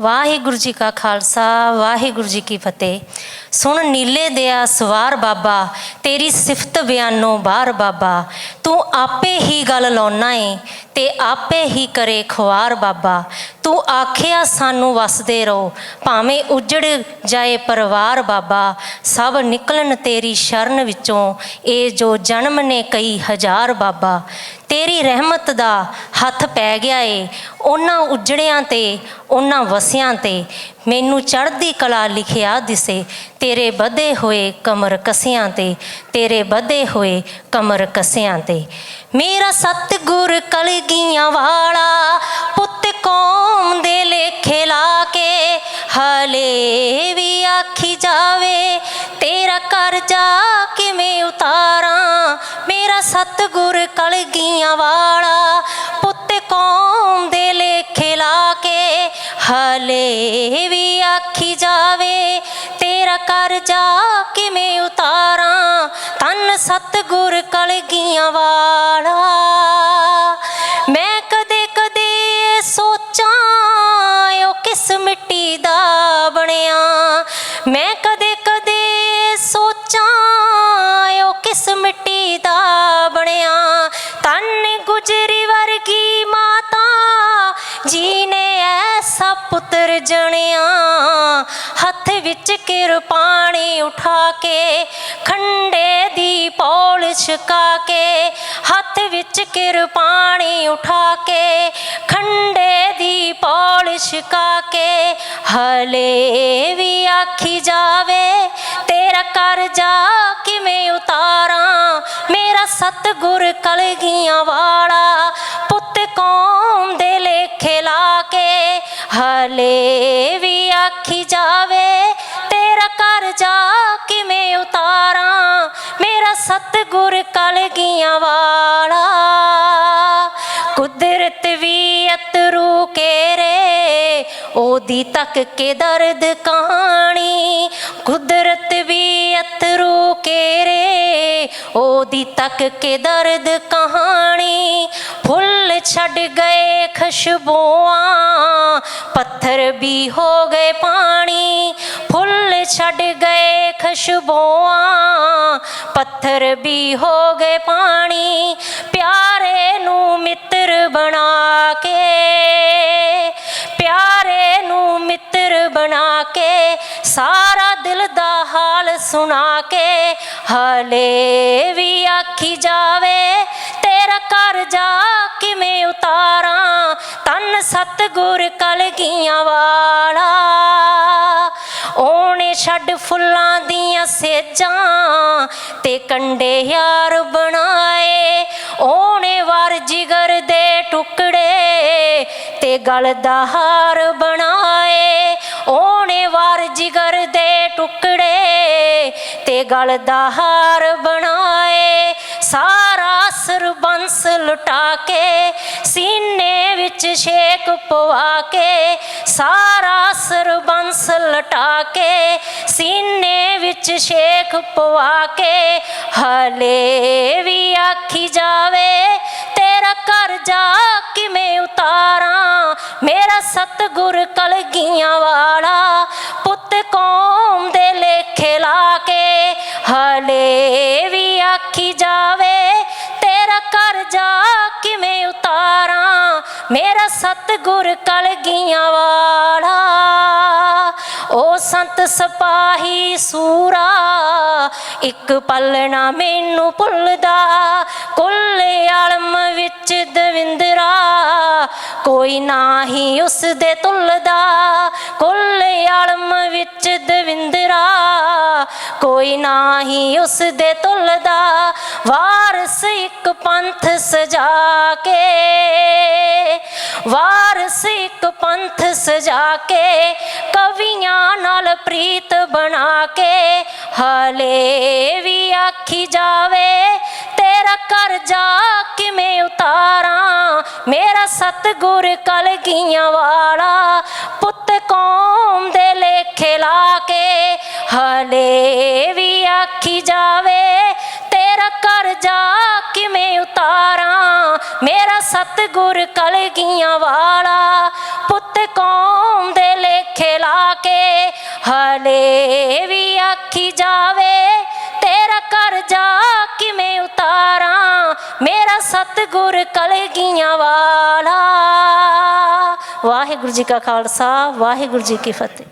ਵਾਹਿਗੁਰੂ ਜੀ ਕਾ ਖਾਲਸਾ, ਵਾਹਿਗੁਰੂ ਜੀ ਕੀ ਫਤਿਹ। ਸੁਣ ਨੀਲੇ ਦਿਆ ਸਵਾਰ ਬਾਬਾ, ਤੇਰੀ ਸਿਫਤ ਬਿਆਨੋ ਬਾਹਰ ਬਾਬਾ। ਤੂੰ ਆਪੇ ਹੀ ਗੱਲ ਲਾਉਣਾ ਏ ਤੇ ਆਪੇ ਹੀ ਕਰੇ ਖਵਾਰ ਬਾਬਾ। ਤੂੰ ਆਖਿਆ, ਸਾਨੂੰ ਵਸਦੇ ਰਹੋ। ਭਾਵੇਂ ਉਜੜ ਜਾਏ ਪਰਿਵਾਰ ਬਾਬਾ, ਸਭ ਨਿਕਲਣ ਤੇਰੀ ਸ਼ਰਨ ਵਿੱਚੋਂ। ਇਹ ਜੋ ਜਨਮ ਨੇ ਕਈ ਹਜ਼ਾਰ ਬਾਬਾ, ਤੇਰੀ ਰਹਿਮਤ ਦਾ ਹੱਥ ਪੈ ਗਿਆ ਏ। ਉਹਨਾਂ ਉਜੜਿਆਂ ਤੇ, ਉਹਨਾਂ ਵਸਿਆਂ ਤੇ। ਮੈਨੂੰ ਚੜ੍ਹਦੀ ਕਲਾ ਲਿਖਿਆ ਦਿਸੇ। ਤੇਰੇ ਵਧੇ ਹੋਏ ਕਮਰ ਕਸਿਆਂ ਤੇ। ਤੇਰੇ ਵਧੇ ਹੋਏ ਕਮਰ ਕਸਿਆਂ ਤੇ। ਮੇਰਾ ਸਤਿਗੁਰ ਕਲਗੀਆਂ ਵਾਲਾ, ਪੁੱਤ ਕੌਮ ਹਲੇ ਵੀ ਆਖੀ ਜਾਵੇ, ਤੇਰਾ ਕਰਜ਼ਾ ਕਿਵੇਂ ਉਤਾਰਾਂ? ਮੇਰਾ ਸਤਿਗੁਰ ਕਲਗੀਆਂ ਵਾਲਾ, ਪੁੱਤ ਕੌਮ ਦੇ ਲੇਖੇ ਲਾ ਕੇ। ਹਲੇ ਵੀ ਆਖੀ ਜਾਵੇ, ਤੇਰਾ ਕਰਜ਼ਾ ਕਿਵੇਂ ਉਤਾਰਾਂ? ਤਨ ਸਤਿਗੁਰ ਕਲਗੀਆਂ ਵਾਲਾ ਪੁੱਤਰ ਜਣਿਆ, ਹੱਥ ਵਿੱਚ ਕਿਰਪਾਣੀ ਉਠਾ ਕੇ, ਖੰਡੇ ਦੀ ਪੌਲ ਛਕਾ ਕੇ, ਹੱਥ ਵਿੱਚ ਕਿਰਪਾਣੀ ਉਠਾ ਕੇ, ਖੰਡੇ ਦੀ ਪੌਲ ਛਕਾ ਕੇ, ਹਲੇ ਵੀ ਆਖੀ ਜਾਵੇ, ਤੇਰਾ ਕਰਜ਼ਾ ਕਿਵੇਂ ਉਤਾਰਾਂ, ਮੇਰਾ ਸਤਿਗੁਰ ਕਲਗੀਆਂ ਵਾਲਾ ਹਲੇ ਵੀ ਆਖੀ ਜਾਵੇ, ਤੇਰਾ ਕਰਜ਼ਾ ਕਿਵੇਂ ਉਤਾਰਾਂ? ਮੇਰਾ ਸਤਿਗੁਰ ਕਲਗੀਆਂ ਵਾਲਾ। ਕੁਦਰਤ ਵੀ ਅਤਰੂ ਕੇਰੇ, ਉਹਦੀ ਤੱਕ ਕੇ ਦਰਦ ਕਹਾਣੀ ਕੁਦਰਤ ਵੀ ਅਤਰੂ ਕੇਰੇ, ਉਹਦੀ ਤੱਕ ਕੇ ਦਰਦ ਕਹਾਣੀ ਫੁੱਲ ਛੱਡ ਗਏ ਖੁਸ਼ਬੂਆਂ ਵੀ ਹੋ ਗਏ ਪਾਣੀ, ਫੁੱਲ ਛੱਡ ਗਏ ਖੁਸ਼ਬੂਆਂ, ਪੱਥਰ ਵੀ ਹੋ ਗਏ ਪਾਣੀ, ਪਿਆਰੇ ਨੂੰ ਮਿੱਤਰ ਬਣਾ ਕੇ, ਪਿਆਰੇ ਨੂੰ ਮਿੱਤਰ ਬਣਾ ਕੇ, ਸਾਰਾ ਦਿਲ ਦਾ ਹਾਲ ਸੁਣਾ ਕੇ, ਹਲੇ ਵੀ ਆਖੀ ਜਾਵੇ, ਤੇਰਾ ਕਰਜ਼ਾ ਕਿਵੇਂ ਉਤਾਰਾਂ ਤਨ ਸਤਿਗੁਰ ਕਲਗੀਆਂ ਵਾਲਾ। ਉਹਨੇ ਛੱਡ ਫੁੱਲਾਂ ਦੀਆਂ ਸੇਜਾਂ ਤੇ ਕੰਡੇ ਯਾਰ ਬਣਾਏ। ਉਹਨੇ ਵਰ ਜਿਗਰ ਦੇ ਟੁਕੜੇ ਤੇ ਗਲ ਦਾ ਹਾਰ ਬਣਾਏ। ਉਹਨੇ ਵਰ ਜਿਗਰ ਦੇ ਟੁਕੜੇ ਤੇ ਗਲ ਦਾ ਹਾਰ ਬਣਾਏ। ਸਾਰਾ ਸਰਬੰਸ ਲੁਟਾ ਕੇ, ਸੀਨੇ ਵਿੱਚ ਛੇਕ ਪਵਾ ਕੇ, ਸਾਰਾ ਸਰਬੰਸ ਲਟਾ ਕੇ, ਸੀਨੇ ਵਿੱਚ ਛੇਕ ਪਵਾ ਕੇ, ਹਲੇ ਵੀ ਆਖੀ ਜਾਵੇ, ਤੇਰਾ ਕਰਜ਼ਾ ਕਿਵੇਂ ਉਤਾਰਾਂ, ਮੇਰਾ ਸਤਿਗੁਰ ਕਲਗੀਆਂ ਵਾਲਾ, ਪੁੱਤ ਕੌਣ ਸਤਿਗੁਰ ਕਲਗੀਆਂ ਵਾਲਾ ਓ ਸੰਤ ਸਪਾਹੀ ਸੂਰਾ, ਇੱਕ ਪਲ ਨਾ ਮੈਨੂੰ ਭੁੱਲਦਾ, ਕੁੱਲ ਆਲਮ ਵਿੱਚ ਦਵਿੰਦਰਾ, ਕੋਈ ਨਾ ਹੀ ਉਸ ਦੇ ਤੁੱਲਦਾ, ਕੁੱਲ ਆਲਮ ਵਿੱਚ ਦਵਿੰਦਰਾ, ਕੋਈ ਨਾ ਹੀ ਉਸ ਦੇ ਤੁੱਲਦਾ ਵਾਰਸ ਇੱਕ ਪੰਥ ਸਜਾ ਕੇ, ਵਾਰਸ ਇੱਕ ਪੰਥ ਸਜਾ ਕੇ, ਕਵੀਆਂ ਨਾਲ ਪ੍ਰੀਤ ਬਣਾ ਕੇ, ਹਲੇ ਵੀ ਆਖੀ ਜਾਵੇ, ਤੇਰਾ ਕਰਜ਼ਾ ਕਿਵੇਂ ਉਤਾਰਾਂ? ਮੇਰਾ ਸਤਿਗੁਰ ਕਲਗੀਆਂ ਵਾਲਾ, ਪੁੱਤ ਕੌਮ ਦੇ ਲੇਖੇ ਲਾ ਕੇ, ਹਲੇ ਵੀ ਆਖੀ ਜਾਵੇ ਕਰਜ਼ਾ ਕਿਵੇਂ ਉਤਾਰਾਂ? ਮੇਰਾ ਸਤਿਗੁਰ ਕਲਗੀਆਂ ਵਾਲਾ, ਪੁੱਤ ਕੌਮ ਦੇ ਲੇਖੇ ਲਾ ਕੇ, ਹਲੇ ਵੀ ਆਖੀ ਜਾਵੇ, ਤੇਰਾ ਕਰਜ਼ਾ ਕਿਵੇਂ ਉਤਾਰਾਂ? ਮੇਰਾ ਸਤਿਗੁਰ ਕਲਗੀਆਂ ਵਾਲਾ। ਵਾਹਿਗੁਰੂ ਜੀ ਕਾ ਖਾਲਸਾ, ਵਾਹਿਗੁਰੂ ਜੀ ਕੀ ਫਤਿਹ।